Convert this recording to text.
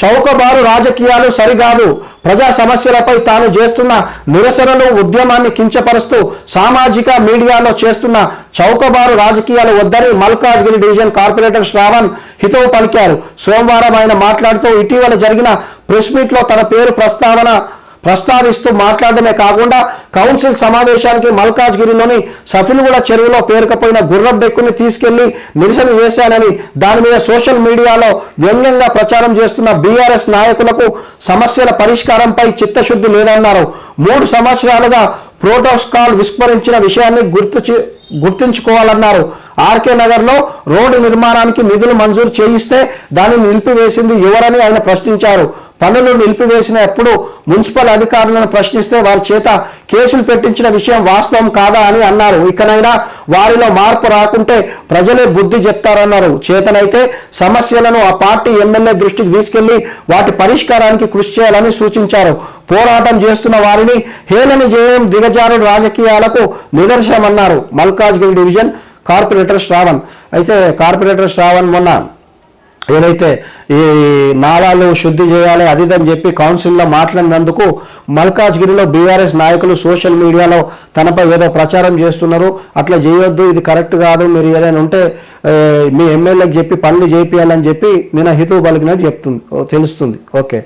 చౌకబారు రాజకీయాలు సరికాదు ప్రజా సమస్యలపై తాను చేస్తున్న నిరసనలు ఉద్యమాన్ని కించపరుస్తూ సామాజిక మీడియాలో చేస్తున్న చౌకబారు రాజకీయాలు వద్దని మల్కాజ్గిరి డివిజన్ కార్పొరేటర్ శ్రావణ్ హితవు పలికారు. సోమవారం ఆయన మాట్లాడుతూ ఇటీవల జరిగిన ప్రెస్ మీట్లో తన పేరు ప్రస్తావన ప్రస్తావిస్తూ మాట్లాడడమే కాకుండా కౌన్సిల్ సమావేశానికి మల్కాజ్గిరిలోని సఫిల్గూడ చెరువులో పేరుకపోయిన గుర్రం డెక్కుని తీసుకెళ్ళి నిరసన చేశానని దాని మీద సోషల్ మీడియాలో వ్యంగ్యంగా ప్రచారం చేస్తున్న బీఆర్ఎస్ నాయకులకు సమస్యల పరిష్కారంపై చిత్తశుద్ధి లేదన్నారు. మూడు సంవత్సరాలుగా ప్రోటోకాల్ విస్మరించిన విషయాన్ని గుర్తు చే- గుర్తుంచుకోవాలన్నారు. ఆర్కే నగర్లో రోడ్డు నిర్మాణానికి నిధులు మంజూరు చేయిస్తే దానిని నిలిపివేసింది ఎవరని ఆయన ప్రశ్నించారు. పనులు నిలిపివేసినప్పుడు మున్సిపల్ అధికారులను ప్రశ్నిస్తే వారి చేత కేసులు పెట్టించిన విషయం వాస్తవం కాదా అని అన్నారు. ఇకనైనా వారిలో మార్పు రాకుంటే ప్రజలే బుద్ధి చెప్తారన్నారు. చేతనైతే సమస్యలను ఆ పార్టీ ఎమ్మెల్యే దృష్టికి తీసుకెళ్ళి వాటి పరిష్కారానికి కృషి చేయాలని సూచించారు. పోరాటం చేస్తున్న వారిని హేళన చేయడం దిగజారుడు రాజకీయాలకు నిదర్శనమన్నారు. Malkajgiri division corporator Shravan. అయితే కార్పొరేటర్ శ్రావణ్ మొన్న ఏదైతే ఈ నాలాలు శుద్ధి చేయాలి అది అని చెప్పి కౌన్సిల్లో మాట్లాడినందుకు మల్కాజ్గిరిలో బీఆర్ఎస్ నాయకులు సోషల్ మీడియాలో తనపై ఏదో ప్రచారం చేస్తున్నారు. అట్లా చేయొద్దు ఇది కరెక్ట్ కాదు మీరు ఏదైనా ఉంటే మీ ఎమ్మెల్యేకి చెప్పి పనులు చేపియాలని చెప్పి నేను హితవు పలికినట్టు చెప్తుంది తెలుస్తుంది. ఓకే.